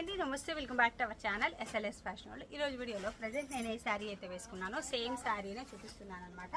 అండి నమస్తే welcome back to our channel SLS fashion వాళ్ళు. ఈరోజు వీడియోలో ప్రజెంట్ నేను ఏ శారీ అయితే వేసుకున్నానో. సేమ్ శారీనే చూపిస్తున్నాను అనమాట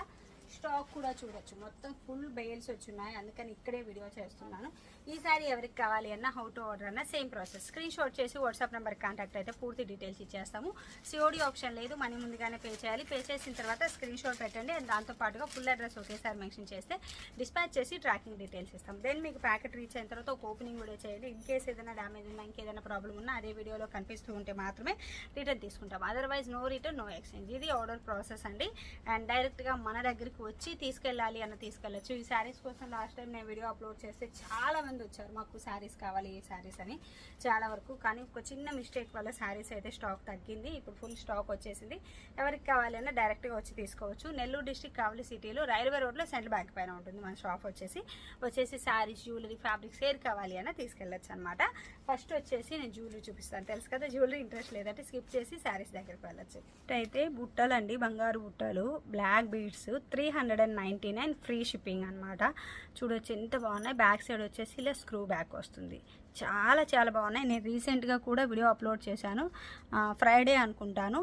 స్టాక్ కూడా చూడొచ్చు. మొత్తం ఫుల్ బెయిల్స్ వచ్చున్నాయి. అందుకని ఇక్కడే వీడియో చేస్తున్నాను. ఈ ఎవరికి కావాలి అన్న హౌ టు ఆర్డర్ అన్న సేమ్ ప్రాసెస్ స్క్రీన్ షాట్ చేసి వాట్సాప్ నెంబర్ కాంటాక్ట్ అయితే పూర్తి డీటెయిల్స్ ఇచ్చేస్తాము. సిఓడి ఆప్షన్ లేదు. మనీ ముందుగానే పే చేయాలి. పే చేసిన తర్వాత స్క్రీన్ షాట్ పెట్టండి. అండ్ దాంతో పాటుగా ఫుల్ అడ్రస్ ఒకేసారి మెన్షన్ చేస్తే డిస్పాచ్ చేసి ట్రాకింగ్ డీటెయిల్స్ ఇస్తాం దెన్ మీకు ప్యాకెట్ రీచ్ అయిన తర్వాత ఒక ఓపెనింగ్ కూడా చేయండి. ఇన్ కేస్ ఏదైనా డ్యామేజ్ ఉన్నా ఇంకేదైనా ప్రాబ్లం ఉన్నా అదే వీడియోలో కనిపిస్తూ ఉంటే మాత్రమే రిటర్న్ తీసుకుంటాం otherwise no return no exchange ఇది ఆర్డర్ ప్రాసెస్ అండి. అండ్ డైరెక్ట్గా మన దగ్గరికి వచ్చి తీసుకెళ్ళాలి అన్న తీసుకెళ్ళచ్చు. ఈ శారీస్ కోసం లాస్ట్ టైం నేను వీడియో అప్లోడ్ చేస్తే చాలా మంది వచ్చారు. మాకు శారీస్ కావాలి ఈ శారీస్ అని చాలా వరకు. కానీ ఒక చిన్న మిస్టేక్ వల్ల శారీస్ అయితే స్టాక్ తగ్గింది. ఇప్పుడు ఫుల్ స్టాక్ వచ్చేసింది. ఎవరికి కావాలి అన్న డైరెక్ట్గా వచ్చి తీసుకోవచ్చు. నెల్లూరు డిస్టిక్ కావలి సిటీలో రైల్వే రోడ్లో సెంట్రల్ బ్యాంక్ పైన ఉంటుంది మన షాప్ వచ్చేసి. వచ్చేసి శారీస్ జ్యువెలరీ ఫ్యాబ్రిక్స్ ఏది కావాలి అన్న తీసుకెళ్ళచ్చు అనమాట ఫస్ట్ వచ్చేసి నేను జ్యువెలరీ చూపిస్తాను. తెలుసు కదా జ్యువెలరీ ఇంట్రెస్ట్ లేదంటే స్కిప్ చేసి శారీస్ దగ్గరికి వెళ్ళచ్చు. అయితే బుట్టలు అండి బంగారు బుట్టలు black beads three hundred and ninety nine free shipping అనమాట చూడొచ్చు ఎంత బాగున్నాయి. బ్యాక్ సైడ్ వచ్చేసి ఇలా స్క్రూ బ్యాక్ వస్తుంది. చాలా చాలా బాగున్నాయి. నేను రీసెంట్గా కూడా వీడియో అప్లోడ్ చేశాను. ఫ్రైడే అనుకుంటాను.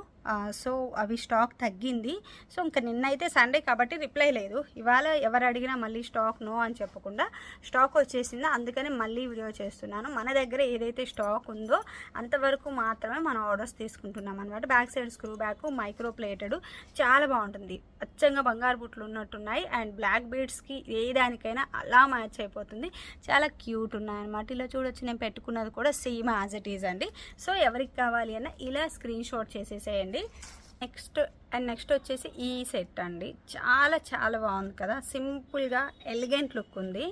సో అవి స్టాక్ తగ్గింది. సో ఇంకా నిన్నైతే సండే కాబట్టి రిప్లై లేదు. ఇవాళ ఎవరు అడిగినా మళ్ళీ స్టాక్ నో అని చెప్పకుండా స్టాక్ వచ్చేసింది. అందుకని మళ్ళీ వీడియో చేస్తున్నాను. మన దగ్గర ఏదైతే స్టాక్ ఉందో అంతవరకు మాత్రమే మనం ఆర్డర్స్ తీసుకుంటున్నాం అనమాట back side screw back micro plated. చాలా బాగుంటుంది. అచ్చంగా బంగారు బుట్లు ఉన్నట్టున్నాయి. అండ్ బ్లాక్ బీడ్స్కి ఏ దానికైనా అలా మ్యాచ్ అయిపోతుంది. చాలా క్యూట్ ఉన్నాయి అనమాట ఇలా చూడొచ్చు. నేను పెట్టుకున్నది కూడా సేమ్ యాజ్ ఇట్ ఈజ్ అండి. సో ఎవరికి కావాలి అన్న ఇలా స్క్రీన్ షాట్ చేసేసేయండి. నెక్స్ట్ అండ్ నెక్స్ట్ వచ్చేసి ఈ సెట్ అండి. చాలా చాలా బాగుంది కదా. సింపుల్గా ఎలిగెంట్ లుక్ ఉంది.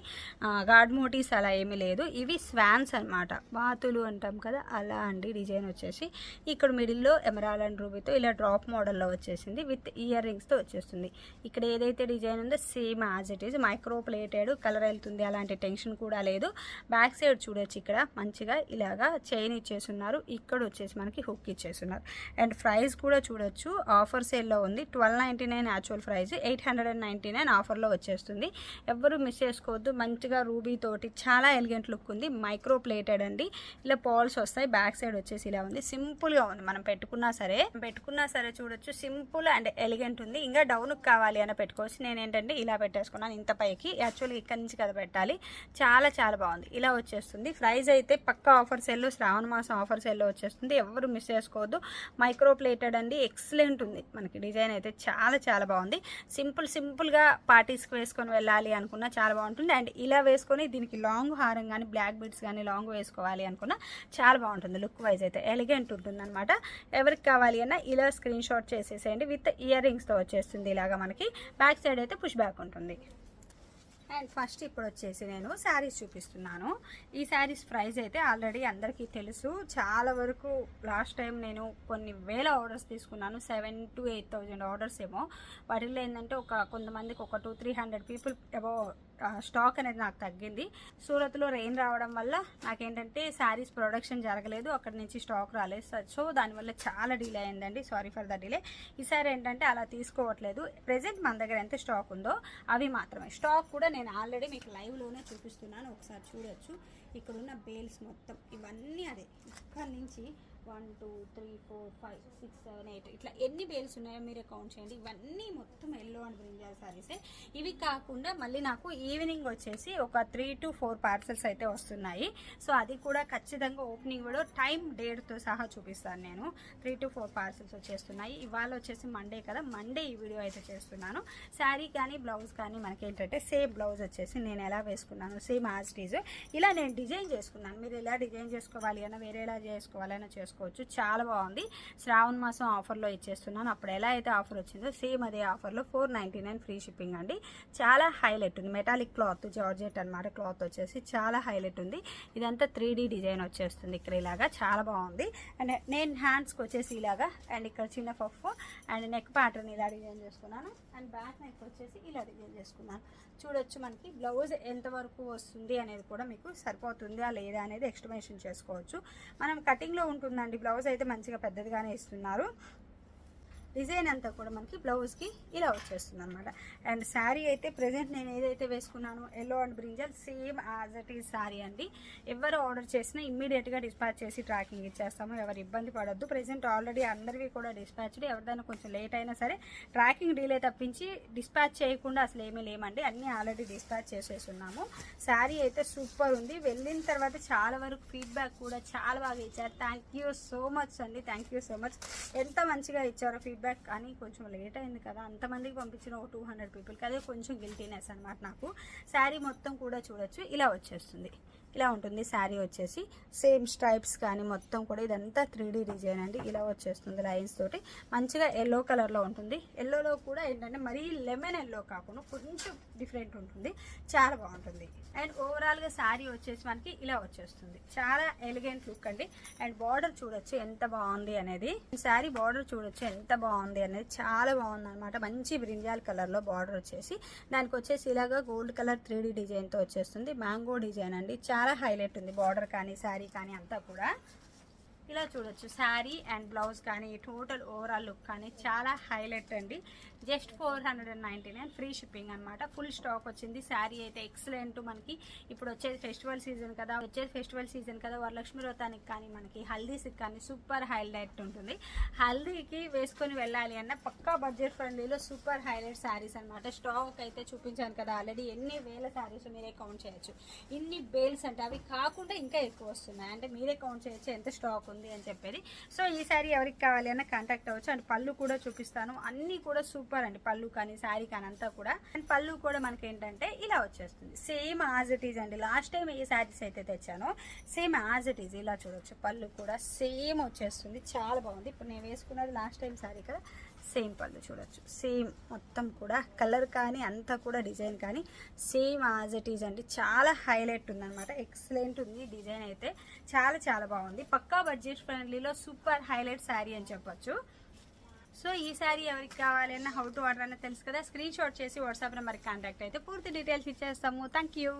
గాడ్ మోటీస్ అలా ఏమీ లేదు. ఇవి స్వాన్స్ అన్నమాట. బాతులు అంటాం కదా అలా అండి డిజైన్ వచ్చేసి. ఇక్కడ మిడిల్లో ఎమరాల్ అండ్ రూబీతో ఇలా డ్రాప్ మోడల్లో వచ్చేసింది. విత్ ఇయర్ రింగ్స్తో వచ్చేస్తుంది. ఇక్కడ ఏదైతే డిజైన్ ఉందో same as it is. Micro plated colour వెళ్తుంది. అలాంటి టెన్షన్ కూడా లేదు. బ్యాక్ సైడ్ చూడొచ్చు ఇక్కడ. మంచిగా ఇలాగా చైన్ ఇచ్చేస్తున్నారు. ఇక్కడ వచ్చేసి మనకి హుక్ ఇచ్చేస్తున్నారు. అండ్ ప్రైస్ కూడా చూడొచ్చు. ఆఫర్ సేల్లో ఉంది. Twelve ninety nine actual price. Eight hundred and ninety nine ఆఫర్లో వచ్చేస్తుంది. ఎవ్వరు మిస్ చేసుకోవద్దు. మంచిగా రూబీ తోటి చాలా ఎలిగెంట్ లుక్ ఉంది. మైక్రో ప్లేటెడ్ అండి. ఇలా పాల్స్ వస్తాయి. బ్యాక్ సైడ్ వచ్చేసి ఇలా ఉంది. సింపుల్గా ఉంది. మనం పెట్టుకున్నా సరే పెట్టుకున్నా సరే చూడొచ్చు. సింపుల్ అండ్ ఎలిగెంట్ ఉంది. ఇంకా డౌన్కి కావాలి అని పెట్టుకోవచ్చు. నేను ఏంటంటే ఇలా పెట్టేసుకున్నాను ఇంత పైకి. యాక్చువల్గా ఇక్కడి నుంచి కదా పెట్టాలి. చాలా చాలా బాగుంది. ఇలా వచ్చేస్తుంది. ప్రైస్ అయితే పక్క ఆఫర్ సెల్ శ్రావణ మాసం ఆఫర్ సెల్లో వచ్చేస్తుంది. ఎవరు మిస్ చేసుకోవద్దు. మైక్రో ప్లేటెడ్ అండి. ఎక్స్ ఎక్సలెంట్ ఉంది. మనకి డిజైన్ అయితే చాలా చాలా బాగుంది. సింపుల్ సింపుల్గా పార్టీస్కి వేసుకొని వెళ్ళాలి అనుకున్నా చాలా బాగుంటుంది. అండ్ ఇలా వేసుకొని దీనికి లాంగ్ హారం కానీ బ్లాక్ బీడ్స్ కానీ లాంగ్ వేసుకోవాలి అనుకున్నా చాలా బాగుంటుంది. లుక్ వైజ్ అయితే ఎలిగెంట్ ఉంటుంది అనమాట ఎవరికి కావాలి అన్నా ఇలా స్క్రీన్ షాట్ చేసేసేయండి. విత్ ఇయర్ రింగ్స్తో వచ్చేస్తుంది ఇలాగా మనకి. బ్యాక్ సైడ్ అయితే పుష్ బ్యాక్ ఉంటుంది. అండ్ ఫస్ట్ ఇప్పుడు వచ్చేసి నేను శారీస్ చూపిస్తున్నాను. ఈ శారీస్ ప్రైస్ అయితే ఆల్రెడీ అందరికీ తెలుసు. చాలా వరకు లాస్ట్ టైం నేను కొన్ని వేల ఆర్డర్స్ తీసుకున్నాను. Seven to eight thousand orders ఏమో. వాటిల్లో ఏంటంటే ఒక కొంతమందికి ఒక టూ త్రీ హండ్రెడ్ పీపుల్ ఏవో స్టాక్ అనేది నాకు తగ్గింది. సూరత్లో రెయిన్ రావడం వల్ల నాకేంటంటే శారీస్ ప్రొడక్షన్ జరగలేదు. అక్కడి నుంచి స్టాక్ రాలేదు. సో దానివల్ల చాలా డిలే అయిందండి. Sorry for the delay. ఈసారి ఏంటంటే అలా తీసుకోవట్లేదు. ప్రెసెంట్ మన దగ్గర ఎంత స్టాక్ ఉందో అవి మాత్రమే. స్టాక్ కూడా నేను ఆల్రెడీ మీకు లైవ్లోనే చూపిస్తున్నాను. ఒకసారి చూడొచ్చు. ఇక్కడ ఉన్న బేల్స్ మొత్తం. ఇవన్నీ అదే. ఇక్కడి నుంచి one two three four five six seven eight ఇట్లా ఎన్ని బేల్స్ ఉన్నాయో మీరే కౌంట్ చేయండి. ఇవన్నీ మొత్తం ఎల్లో అండ్ బ్రింజాల్ సారీసే. ఇవి కాకుండా మళ్ళీ నాకు ఈవినింగ్ వచ్చేసి ఒక త్రీ టు ఫోర్ పార్సల్స్ అయితే వస్తున్నాయి. సో అది కూడా ఖచ్చితంగా ఓపెనింగ్ కూడా టైం డేట్తో సహా చూపిస్తాను నేను. త్రీ టు ఫోర్ పార్సల్స్ వచ్చేస్తున్నాయి. ఇవాళ వచ్చేసి మండే కదా. మండే ఈ వీడియో అయితే చేస్తున్నాను. శారీ కానీ బ్లౌజ్ కానీ మనకి ఏంటంటే సేమ్ బ్లౌజ్ వచ్చేసి నేను ఎలా వేసుకున్నాను సేమ్ యాజ్ ఇలా నేను డిజైన్ చేసుకున్నాను. మీరు ఎలా డిజైన్ చేసుకోవాలి అయినా వేరే ఎలా చేసుకున్నాను చేసుకోవచ్చు. చాలా బాగుంది. శ్రావణ మాసం ఆఫర్లో ఇచ్చేస్తున్నాను. అప్పుడు ఎలా అయితే ఆఫర్ వచ్చిందో సేమ్ అదే ఆఫర్లో four ninety nine free shipping అండి. చాలా హైలైట్ ఉంది. మెటాలిక్ క్లాత్ జార్జెట్ అనమాట క్లాత్ వచ్చేసి చాలా హైలైట్ ఉంది. ఇదంతా త్రీ డిజైన్ వచ్చేస్తుంది ఇక్కడ ఇలాగా. చాలా బాగుంది. అండ్ నేను హ్యాండ్స్కి వచ్చేసి ఇలాగా అండ్ ఇక్కడ చిన్న పఫ్ అండ్ నెక్ ప్యాటర్న్ ఇలా డిజైన్ చేసుకున్నాను. అండ్ బ్యాక్ నెక్ వచ్చేసి ఇలా డిజైన్ చేసుకున్నాను. చూడొచ్చు మనకి బ్లౌజ్ ఎంతవరకు వస్తుంది అనేది కూడా మీకు సరిపోతుందా లేదా అనేది ఎక్స్టిమేషన్ చేసుకోవచ్చు. మనం కటింగ్లో వస్తుందండి బ్లౌజ్ అయితే మంచిగా పెద్దదిగానే ఇస్తున్నారు. డిజైన్ అంతా కూడా మనకి బ్లౌజ్కి ఇలా వచ్చేస్తుంది అనమాట అండ్ శారీ అయితే ప్రజెంట్ నేను ఏదైతే వేసుకున్నానో yellow and brinjal same as it is sari అండి. ఎవరు ఆర్డర్ చేసినా ఇమ్మీడియట్గా డిస్పాచ్ చేసి ట్రాకింగ్ ఇచ్చేస్తాము. ఎవరు ఇబ్బంది పడొద్దు. ప్రజెంట్ ఆల్రెడీ అందరివి కూడా డిస్పాచ్డ్. ఎవరిదైనా కొంచెం లేట్ అయినా సరే ట్రాకింగ్ డీలే తప్పించి డిస్పాచ్ చేయకుండా అసలు ఏమీ లేమండి అన్నీ ఆల్రెడీ డిస్పాచ్ చేసేసి ఉన్నాము శారీ అయితే సూపర్ ఉంది. వెళ్ళిన తర్వాత చాలా వరకు ఫీడ్బ్యాక్ కూడా చాలా బాగా ఇచ్చారు. థ్యాంక్ యూ సో మచ్ అండి. Thank you so much. ఎంత మంచిగా ఇచ్చారో ఫీడ్బ్యాక్ కానీ కొంచెం లేట్ అయింది కదా అంతమందికి పంపించిన ఒక టూ హండ్రెడ్ పీపుల్కి అదే కొంచెం గిల్టీనెస్ అనమాట నాకు. శారీ మొత్తం కూడా చూడొచ్చు ఇలా వచ్చేస్తుంది. ఇలా ఉంటుంది శారీ వచ్చేసి. సేమ్ స్ట్రైప్స్ కానీ మొత్తం కూడా ఇదంతా త్రీ డిజైన్ అండి. ఇలా వచ్చేస్తుంది లైన్స్ తోటి. మంచిగా ఎల్లో కలర్లో ఉంటుంది. ఎల్లోలో కూడా ఏంటంటే మరీ లెమన్ ఎల్లో కాకుండా కొంచెం డిఫరెంట్ ఉంటుంది. చాలా బాగుంటుంది. అండ్ ఓవరాల్గా శారీ వచ్చేసి మనకి ఇలా వచ్చేస్తుంది. చాలా ఎలిగెంట్ లుక్ అండి. అండ్ బార్డర్ చూడొచ్చు ఎంత బాగుంది అనేది. శారీ బార్డర్ చూడొచ్చు ఎంత బాగుంది అనేది చాలా బాగుంది అనమాట మంచి బ్రింజాల్ కలర్లో బార్డర్ వచ్చేసి. దానికి వచ్చేసి ఇలాగా గోల్డ్ కలర్ త్రీ డిజైన్తో వచ్చేస్తుంది. మ్యాంగో డిజైన్ అండి. చాలా చాలా హైలైట్ ఉంది. బార్డర్ కానీ శారీ కానీ అంతా కూడా. ఇలా చూడొచ్చు. శారీ అండ్ బ్లౌజ్ కానీ టోటల్ ఓవరాల్ లుక్ కానీ చాలా హైలైట్ అండి. Just four hundred and ninety nine free shipping అనమాట ఫుల్ స్టాక్ వచ్చింది. శారీ అయితే ఎక్సలెంట్ మనకి. ఇప్పుడు వచ్చేది ఫెస్టివల్ సీజన్ కదా వచ్చేది ఫెస్టివల్ సీజన్ కదా వరలక్ష్మి వ్రతానికి కానీ మనకి హల్దీస్కి కానీ సూపర్ హైలైట్ ఉంటుంది. హల్దీకి వేసుకొని వెళ్ళాలి అన్న పక్కా బడ్జెట్ ఫ్రెండ్లీలో సూపర్ హైలైట్ శారీస్ అనమాట స్టాక్ అయితే చూపించాను కదా ఆల్రెడీ. ఎన్ని వేల శారీస్ మీరే కౌంట్ చేయొచ్చు. ఇన్ని బేల్స్ అంటే అవి కాకుండా ఇంకా ఎక్కువ వస్తున్నాయి. అంటే మీరే కౌంట్ చేయొచ్చు ఎంత స్టాక్ ఉంది. అని చెప్పేది. సో ఈ శారీ ఎవరికి కావాలి అన్న కాంటాక్ట్ అవ్వచ్చు. అండ్ పళ్ళు కూడా చూపిస్తాను. అన్నీ కూడా సూపర్ అండి. పళ్ళు కానీ శారీ కానీ అంతా కూడా. అండ్ పళ్ళు కూడా మనకి ఏంటంటే ఇలా వచ్చేస్తుంది. సేమ్ యాజ్ ఇట్ ఈజ్ అండి. లాస్ట్ టైం ఈ శారీస్ అయితే తెచ్చాను. సేమ్ యాజ్ ఇట్ ఈజ్ ఇలా చూడొచ్చు. పళ్ళు కూడా సేమ్ వచ్చేస్తుంది. చాలా బాగుంది. ఇప్పుడు నేను వేసుకున్నది లాస్ట్ టైం శారీ కదా. సేమ్ పళ్ళు చూడొచ్చు. సేమ్ మొత్తం కూడా కలర్ కానీ అంతా కూడా డిజైన్ కానీ సేమ్ యాజ్ ఇట్ ఈజ్ అండి. చాలా హైలైట్ ఉందన్నమాట. ఎక్సలెంట్ ఉంది డిజైన్ అయితే. చాలా చాలా బాగుంది. పక్కా బడ్జెట్ ఫ్రెండ్లీలో సూపర్ హైలైట్ శారీ అని చెప్పొచ్చు. సో ఈ శారీ ఎవరికి కావాలి అన్న హౌ టు ఆర్డర్ అన్న తెలుసు కదా? స్క్రీన్ షాట్ చేసి వాట్సాప్ నెంబర్కి కాంటాక్ట్ అయితే పూర్తి డీటెయిల్స్ ఇచ్చేస్తాము. Thank you